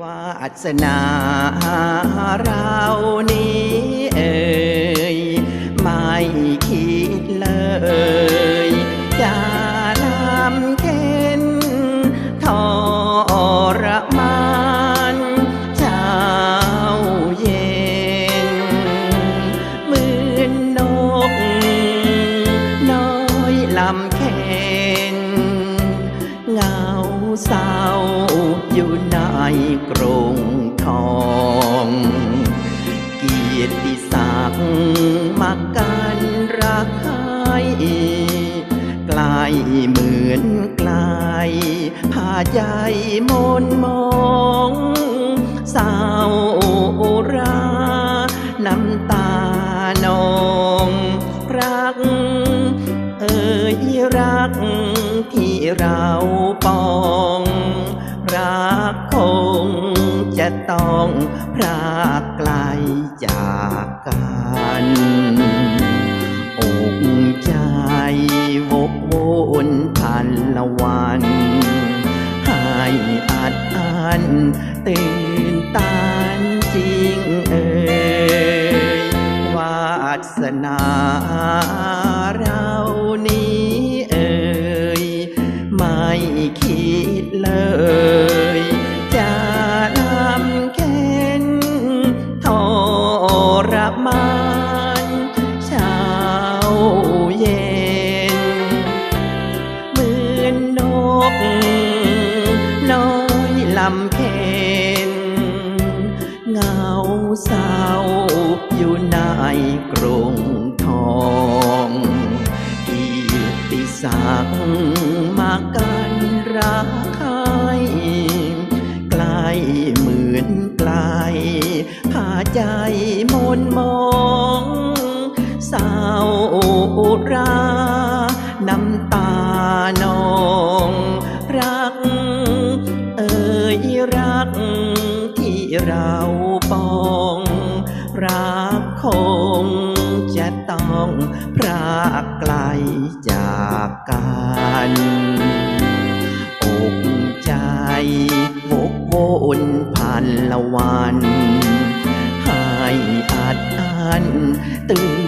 วาสนาเรานี้เอ่ยไม่คิดเลย ลำเค็นเงาเศร้าอยู่ในกรงทองเกียรติศักดิ์มากันรักใครไกลเหมือนไกลพาใจมนมองเศร้าราน้ำตานองรัก เอ่ยรักที่เราปอง รักคงจะต้องพรากไกลจากกันอกใจวกวนพันละวันให้อัดอันตื่นตานจริงเอ่ย สนาเรานี้เอ่ยไม่คิดเลย จะนำเข็นทรมานเช้าเย็นเหมือนนกน้อยลำเค็นเงาเศร้าากมากันรักใครไกลเหมือนไกลพาใจมนมองสาวโอรา น้ำตานอง จากกันอกใจวกวนพันละวัน ให้อัดอันตื่นตาน